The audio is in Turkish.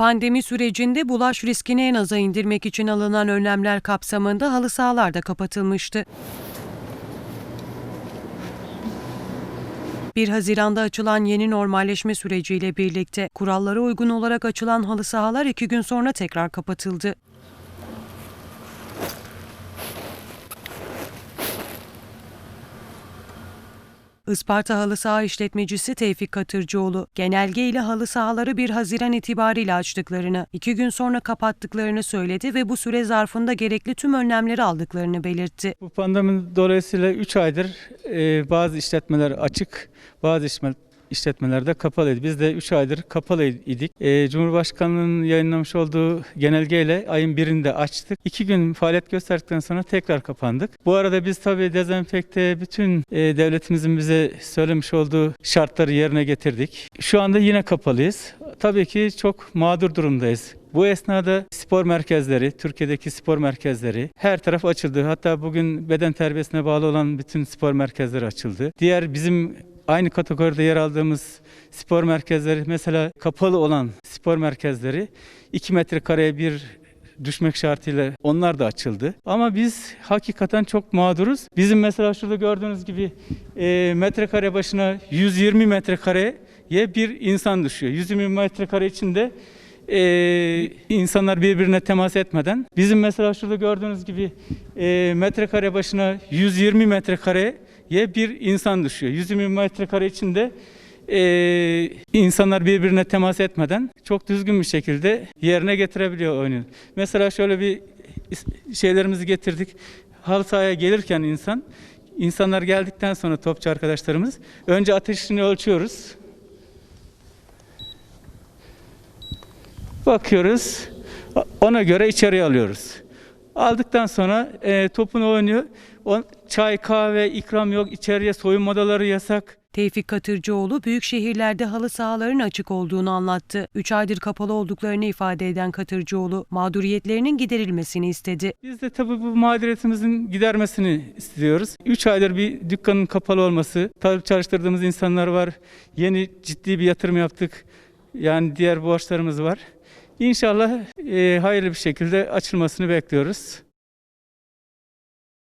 Pandemi sürecinde bulaş riskini en aza indirmek için alınan önlemler kapsamında halı sahalar da kapatılmıştı. 1 Haziran'da açılan yeni normalleşme süreciyle birlikte kurallara uygun olarak açılan halı sahalar iki gün sonra tekrar kapatıldı. Isparta Halı Saha işletmecisi Tevfik Katırcıoğlu, genelge ile halı sahaları 1 Haziran itibariyle açtıklarını, iki gün sonra kapattıklarını söyledi ve bu süre zarfında gerekli tüm önlemleri aldıklarını belirtti. Bu pandemi dolayısıyla 3 aydır e, bazı işletmeler açık, bazı işletme- işletmelerde kapalıydı. Biz de 3 aydır kapalı idik. E, Cumhurbaşkanlığının yayınlamış olduğu genelgeyle ayın birinde açtık. 2 gün faaliyet gösterdikten sonra tekrar kapandık. Bu arada biz tabii dezenfekte bütün e, devletimizin bize söylemiş olduğu şartları yerine getirdik. Şu anda yine kapalıyız. Tabii ki çok mağdur durumdayız. Bu esnada spor merkezleri, Türkiye'deki spor merkezleri her taraf açıldı. Hatta bugün beden terbiyesine bağlı olan bütün spor merkezleri açıldı. Diğer bizim aynı kategoride yer aldığımız spor merkezleri mesela kapalı olan spor merkezleri 2 metrekareye bir düşmek şartıyla onlar da açıldı. Ama biz hakikaten çok mağduruz. Bizim mesela şurada gördüğünüz gibi e, metrekare başına 120 metrekareye bir insan düşüyor. 120 metrekare içinde e, insanlar birbirine temas etmeden. Bizim mesela şurada gördüğünüz gibi e, metrekare başına 120 metrekareye bir insan düşüyor. 120 metrekare içinde e, insanlar birbirine temas etmeden çok düzgün bir şekilde yerine getirebiliyor oyunu. Mesela şöyle bir şeylerimizi getirdik. Halı sahaya gelirken insan, insanlar geldikten sonra topçu arkadaşlarımız önce ateşini ölçüyoruz. Bakıyoruz. Ona göre içeriye alıyoruz. Aldıktan sonra e, topunu oynuyor. O, çay, kahve, ikram yok. İçeriye soyunma odaları yasak. Tevfik Katırcıoğlu, büyük şehirlerde halı sahaların açık olduğunu anlattı. 3 aydır kapalı olduklarını ifade eden Katırcıoğlu, mağduriyetlerinin giderilmesini istedi. Biz de tabii bu mağduriyetimizin gidermesini istiyoruz. 3 aydır bir dükkanın kapalı olması, tabii çalıştırdığımız insanlar var. Yeni ciddi bir yatırım yaptık. Yani diğer borçlarımız var. İnşallah e, hayırlı bir şekilde açılmasını bekliyoruz.